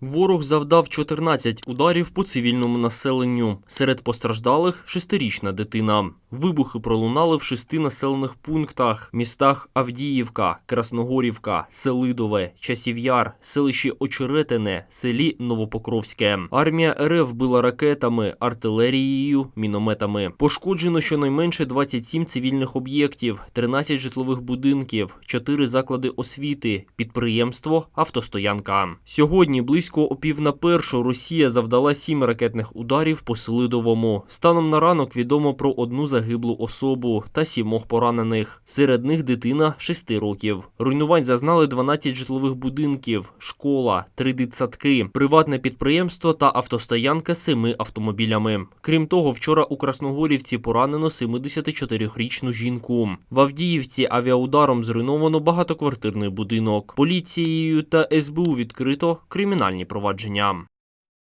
Ворог завдав 14 ударів по цивільному населенню. Серед постраждалих шестирічна дитина. Вибухи пролунали в шести населених пунктах: містах Авдіївка, Красногорівка, Селидове, Часів'яр, селищі Очеретине, селі Новопокровське. Армія РФ била ракетами, артилерією, мінометами. Пошкоджено щонайменше 27 цивільних об'єктів, 13 житлових будинків, 4 заклади освіти, підприємство, автостоянка. Сьогодні близько о пів на першу Росія завдала сім ракетних ударів по Селидовому. Станом на ранок відомо про одну загиблу особу та сімох поранених. Серед них дитина 6 років. Руйнувань зазнали 12 житлових будинків, школа, три дитсадки, приватне підприємство та автостоянка з семи автомобілями. Крім того, вчора у Красногорівці поранено 74-річну жінку. В Авдіївці авіаударом зруйновано багатоквартирний будинок. Поліцією та СБУ відкрито кримінальні провадження.